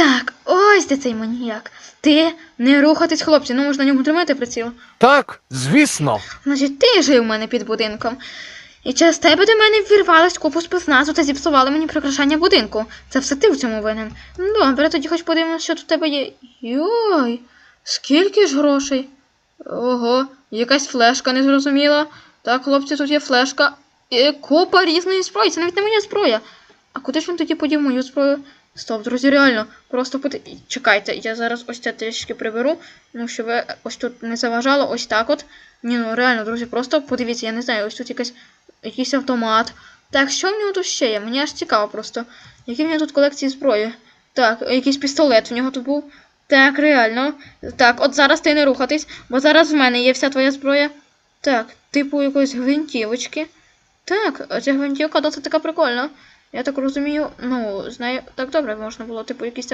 Так, ось де цей маніяк. Ти не рухатись, хлопці, ну можна на ньому тримати приціл. Так, звісно. Значить, ти жив у мене під будинком. І через тебе до мене ввірвалась купу спецназу та зіпсували мені прикрашання будинку. Це все ти в цьому винен. Добре, тоді хоч подивимося, що тут у тебе є. Йой, скільки ж грошей? Ого, якась флешка незрозуміла. Так, хлопці, тут є флешка. І купа різної зброї, це навіть не моя зброя. А куди ж він тоді подів мою зброю? Стоп, друзі, реально, просто поди... Чекайте, я зараз ось це трішки приберу, ну щоб ви ось тут не заважало, ось так от. Ні, ну реально, друзі, просто подивіться, я не знаю, ось тут якась, якийсь автомат. Так, що в нього тут ще є? Мені аж цікаво просто. Які в нього тут колекції зброї? Так, якийсь пістолет в нього тут був. Так, реально. Так, от зараз ти не рухатись, бо зараз в мене є вся твоя зброя. Так, типу якоїсь гвинтівочки. Так, а ця гвинтівка досить така прикольна. Я так розумію, ну, знаю, так добре можна було, типу, якісь